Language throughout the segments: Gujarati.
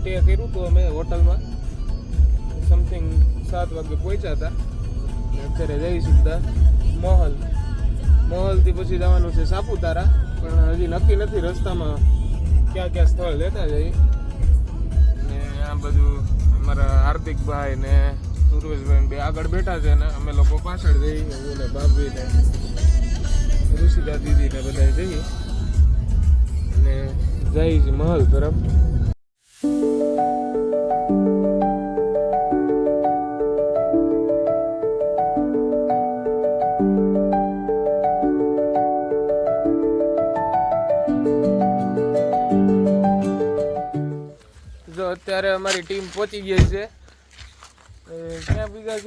સ્ટે કર્યું હતું અમે હોટલમાં. સમથિંગ સાત વાગે પહોંચ્યા હતા. અત્યારે જઈ સીધા મહલ. મહલથી પછી જવાનું છે સાપુતારા. પણ હજી નક્કી નથી રસ્તામાં ક્યાં ક્યાં સ્થળ લેતા જઈએ. ને આ બધું અમારા હાર્દિકભાઈ ને સુરેશભાઈ બે આગળ બેઠા છે ને અમે લોકો પાછળ જઈએ. હું ને ભાભી ને ઋષિદા દીદી ને બધા જઈએ. અને જઈએ છીએ મહલ તરફ. અત્યારે અમારી ટીમ પહોંચી ગઈ છે. ક્યાં બીજા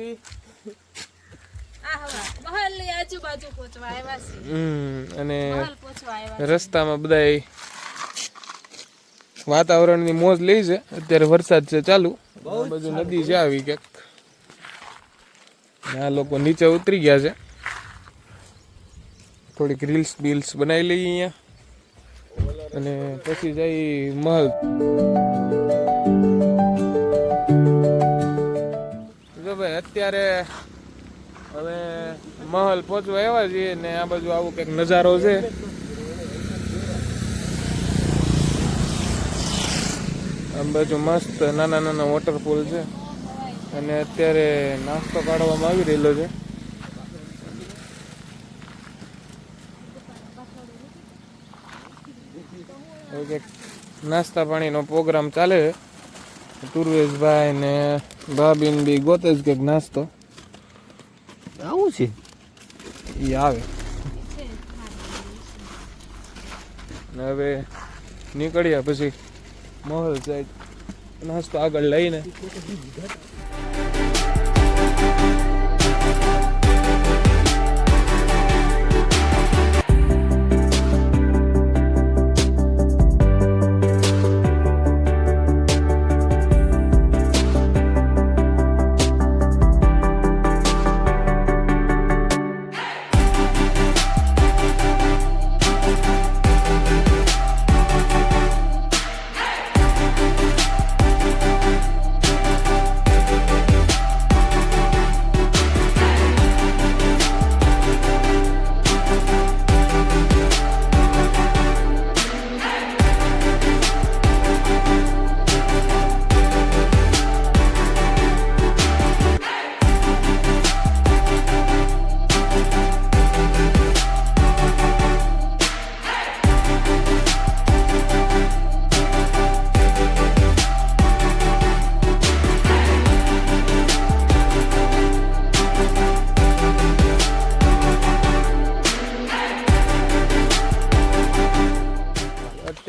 હમ, અને રસ્તામાં બધા વાતાવરણની મોજ લઈ છે. અત્યારે વરસાદ છે ચાલુ. બધું બાજુ નદી છે આવી ક્યાંક. આ લોકો નીચે ઉતરી ગયા છે. થોડીક રીલ્સ બીલ્સ બનાવી લઈએ અહીંયા. અને પછી જઈ મહલ. અત્યારે હવે મહલ પહોંચવા આવ્યા છીએ ને આ બાજુ આવું કંઈક નજારો છે. આમ બાજુ મસ્ત નાના નાના વોટરફોલ છે. અને અત્યારે નાસ્તો કાઢવામાં આવી રહેલો છે. નાસ્તા પાણીનો પ્રોગ્રામ ચાલે છે. તુર્વેશભાઈ ને ભાભીન બી ગોતે જ કંઈક નાસ્તો. આવું છે? એ આવે. હવે નીકળ્યા પછી મોહલ સાઈડ નાસ્તો આગળ લઈને.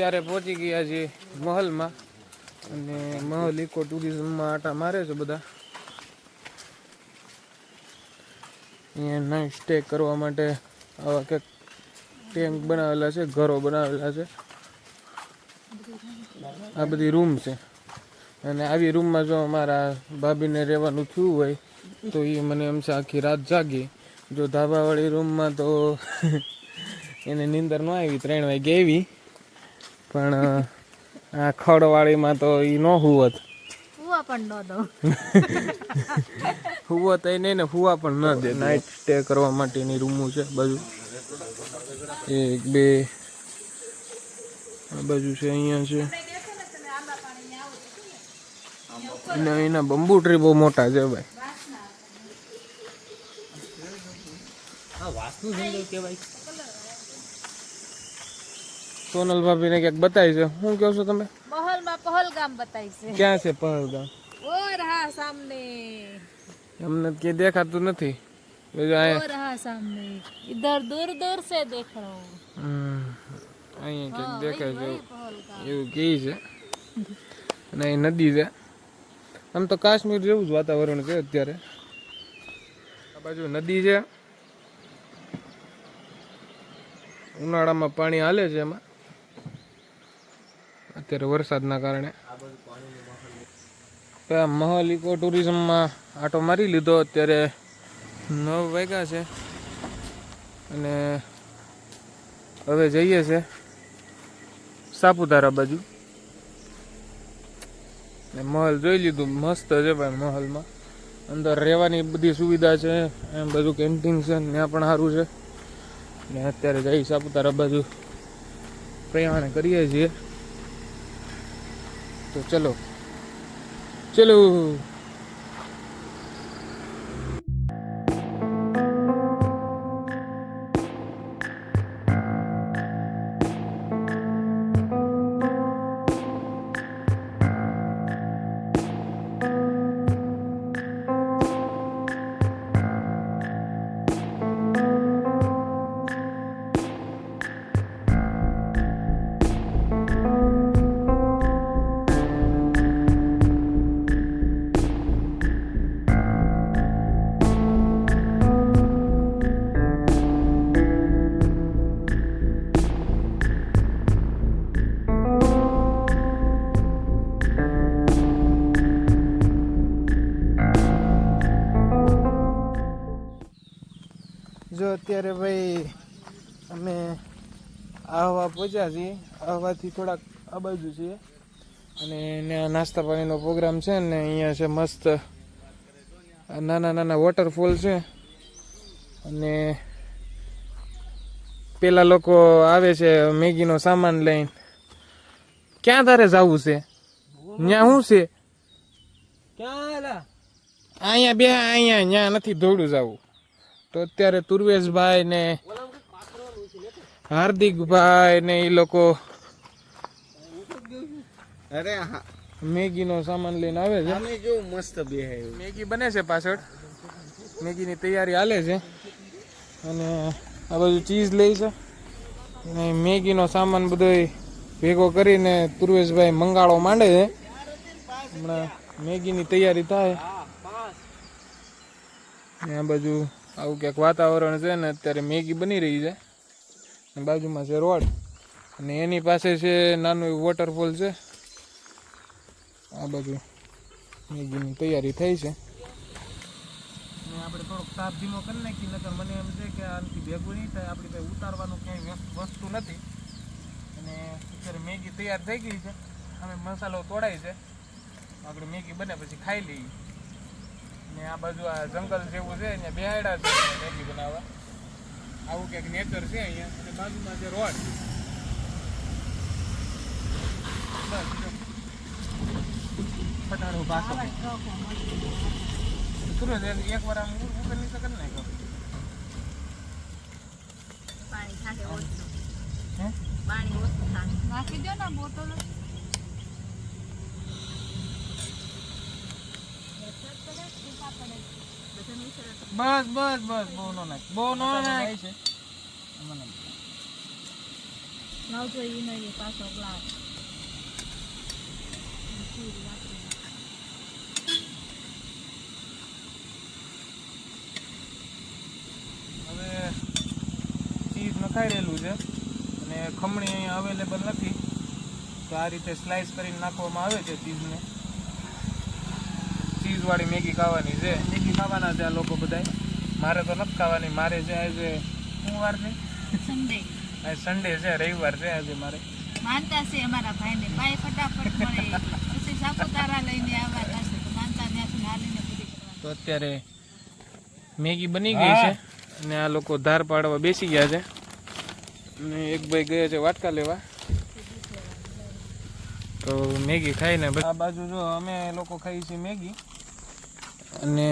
અત્યારે પહોંચી ગયા છે મહલમાં. અને મહલ ઇકો ટુરિઝમમાં આટા મારે છે બધા. અહીંયા નાઇટ સ્ટે કરવા માટે આવા કંઈક ટેન્ક બનાવેલા છે, ઘરો બનાવેલા છે. આ બધી રૂમ છે. અને આવી રૂમમાં જો અમારા ભાભીને રહેવાનું થયું હોય, તો એ મને એમ છે આખી રાત જાગી. જો ધાબાવાળી રૂમમાં તો એને નીંદર ન આવી, ત્રણ વાગે આવી. પણ આ ખડવાળીમાં તો એ ન હુવત. હુવા પણ ન દો હુવા તો નહીં ને હુવા પણ ન દે. નાઇટ સ્ટે કરવા માટેની રૂમો છે બાજુ. એક બે આ બાજુ છે અહીંયા છે. એના એના બંબુ ટ્રી બહુ મોટા છે ભાઈ. આ વાસ્તુ જંગલ કહેવાય. સોનલ ભાભી ને ક્યાંક બતાવી છે. શું કહો છો તમે? મહલમાં પહલગામ બતાવી છે. ક્યાં છે પહલગામ? ઓ રહા સામને. અમને કે દેખાતું નથી. બીજું આ રહા સામને. ઇધર દૂર દૂર સે દેખ રહો હું અહીંયા ક્યાંક દેખાય છે એવું. કે છે. અને અહીં નદી છે. આમ તો કાશ્મીર જેવું જ વાતાવરણ છે અત્યારે. આ બાજુ નદી છે. ઉનાળામાં પાણી હાલે છે એમાં. અત્યારે વરસાદના કારણે. મહલ ઇકો ટુરિઝમમાં આટો મારી લીધો. અત્યારે નવ વાગ્યા છે. અને હવે જઈએ છે સાપુતારા બાજુ. મહલ જોઈ લીધું. મસ્ત છે ભાઈ મહલમાં. અંદર રહેવાની બધી સુવિધા છે. એમ બધું કેન્ટીન છે ત્યાં પણ સારું છે. ને અત્યારે જઈ સાપુતારા બાજુ પ્રયાણ કરીએ છીએ. તો ચલો. ચલો. જો અત્યારે ભાઈ અમે આહવા પહોંચ્યા છીએ. આહવાથી થોડાક આ બાજુ છીએ. અને ત્યાં નાસ્તા પાણીનો પ્રોગ્રામ છે ને અહીંયા છે મસ્ત નાના નાના વોટરફોલ છે. અને પેલા લોકો આવે છે મેગીનો સામાન લઈને. ક્યાં તારે જવું છે? ત્યાં શું છે? ક્યાં અહીંયા બે અહીંયા ત્યાં નથી દોડું જવું. તો અત્યારે તુર્વેશભાઈ ને હાર્દિકભાઈ ને એ લોકો અરે હા. મેગીનો સામાન લઈને આવે છે. કેવું મસ્ત બેહાયું. મેગી બને છે પાછળ. મેગીની તૈયારી હાલે છે. અને આ બધું ચીઝ લે છે. અને મેગીનો સામાન બધો ભેગો કરીને તુર્વેશભાઈ મંગાળો માંડે છે. હમણાં મેગીની તૈયારી થાય. ને આ બાજુ આવું ક્યાંક વાતાવરણ છે ને અત્યારે મેગી બની રહી છે. અને બાજુમાં છે રોડ. અને એની પાસે છે નાનું એવું વોટરફોલ છે. આ બાજુ મેગીની તૈયારી થઈ છે. ને આપણે થોડોક તાપ ધીમો કરી નાખી નકર મને એમ છે કે આનાથી ભેગું નહીં થાય, આપણે કંઈ ઉતારવાનું ક્યાંય વસ્તુ નથી. અને અત્યારે મેગી તૈયાર થઈ ગઈ છે. અમે મસાલો તોડાય છે. આપણે મેગી બને પછી ખાઈ લઈએ. ને આ બાજુ આ જંગલ જેવું છે ને બેહાડ્યા છે મેગી બનાવવા. આવું ક્યાંક નેચર છે અહીંયા અને બાજુમાં છે રોડ. બસ જો. ફટારો પાછો સુરજ એક- વાર આમ ઉપર નીચે કરી નાખો પાણી ઓછું. પાણી ઓછું થાકે નાખી દો ને બોટલ. બસ બસ બસ બહુ નો નાખ. બહુ નો નાખ. નવજો ઈ નહીં પાછો ગ્લાસ હવે ચીઝ નખાઈ રહેલું છે. અને ખમણી અહીંયા અવેલેબલ નથી. તો આ રીતે સ્લાઇસ કરીને નાખવામાં આવે છે ચીઝને ચીઝવાળી મેગી ખાવાની છે. મેગી ખાવાના છે આ લોકો બધા મારે તો નથી ખાવાની. મારે છે આજે શું વાર છે. સન્ડે આજે સન્ડે છે રવિવાર છે આજે મારે. માનતા છે અમારા ભાઈને. પાય ફટાફટ મળે. પછી સાપુતારા લઈને આવવા થશે તો માનતા ત્યાંથી હાલીને પૂરી કરવાની. તો અત્યારે મેગી બની ગઈ છે. અને આ લોકો ધાર પાડવા બેસી ગયા છે. અને એક ભાઈ ગયા છે વાટકા લેવા. તો મેગી ખાઈને આ બાજુ જો અમે લોકો ખાઈએ છીએ મેગી. અને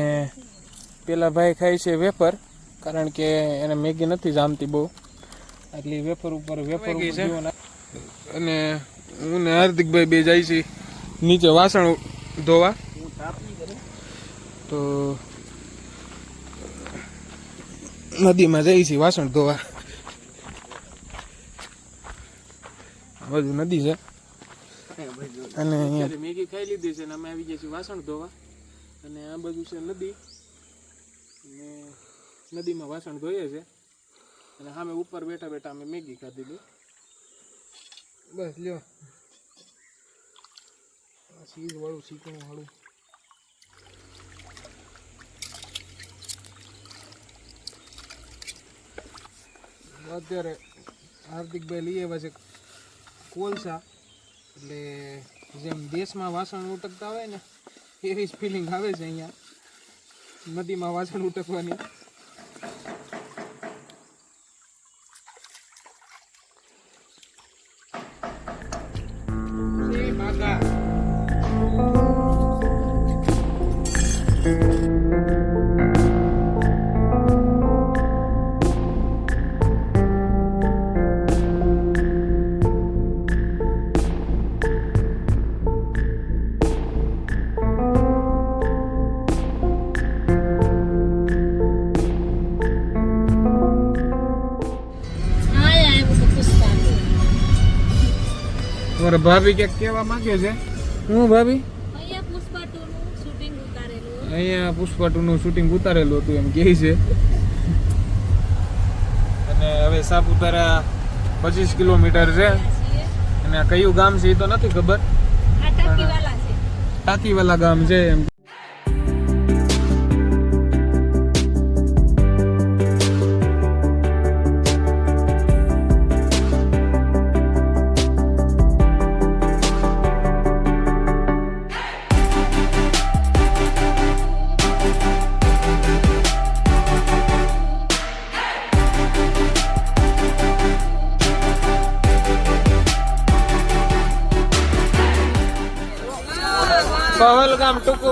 પેલા ભાઈ ખાય છે વેફર કારણ કે એને મેગી નથી જામતી બહુ. એટલે વેફર ઉપર વેફર અને હું ને હાર્દિકભાઈ બે જાય છે નીચે વાસણ ધોવા. તો નદીમાં જઈ છે વાસણ ધોવા. આ બાજુ નદી છે. અને અહીંયા મેગી ખાઈ લીધી છે અને અમે આવી ગયા છીએ વાસણ ધોવા. અને આ બાજુ છે નદી. અને નદીમાં વાસણ ધોઈએ છે. અને સામે ઉપર બેઠા બેઠા અમે મેગી ખાધી હતી બસ, લ્યો. ચીઝ વાળું ચીકણું વાળું અત્યારે હાર્દિકભાઈ લઈ આવ્યા છે કોલસા. એટલે જેમ દેશમાં વાસણ ઉટકતા હોય ને એવી જ ફિલિંગ આવે છે અહીંયા. નદીમાં વાસણ ઉટકવાની ભાભી ક્યાંક કહેવા માંગે છે? હું ભાભી? અહીંયા પુષ્પા ટુ નું શૂટિંગ ઉતારેલું ટુનું શૂટિંગ ઉતારેલું હતું એમ કહે છે. અને હવે સાપુતારા પચીસ કિલોમીટર છે. અને આ કયું ગામ છે એ તો નથી ખબર. ટાંકીવાલા ગામ છે એમ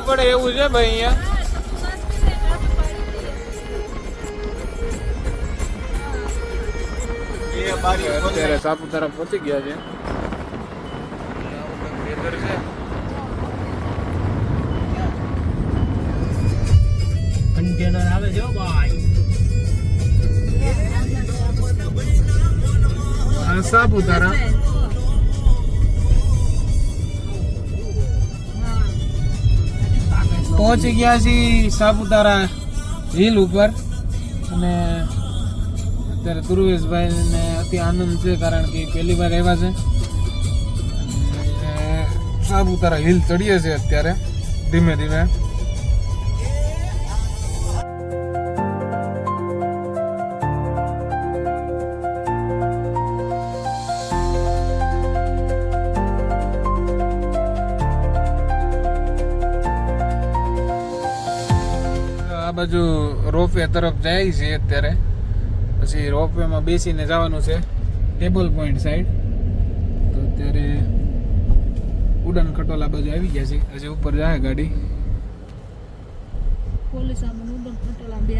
રાખવું પડે એવું છે ભાઈ અહીંયા? સાપુતારા પહોંચી ગયા છે. કન્ટેનર આવે છે ભાઈ. સાપુતારા પહોંચી ગયા છીએ સાપુતારા હિલ ઉપર. અને અત્યારે ધ્રુવેશભાઈ ને અતિ આનંદ છે કારણ કે પહેલી વાર આવ્યા છે. સાપુતારા હિલ ચડીએ છે અત્યારે ધીમે ધીમે. બાજુ રોપવે તરફ જાય છે અત્યારે. પછી રોપવેમાં બેસીને જવાનું છે ટેબલ પોઈન્ટ સાઈડ. તો અત્યારે ઉડન ખટોલા બાજુ આવી ગયા છે. હજી ઉપર જાય ગાડી. પોલીસ ઉડન ખટોલા બે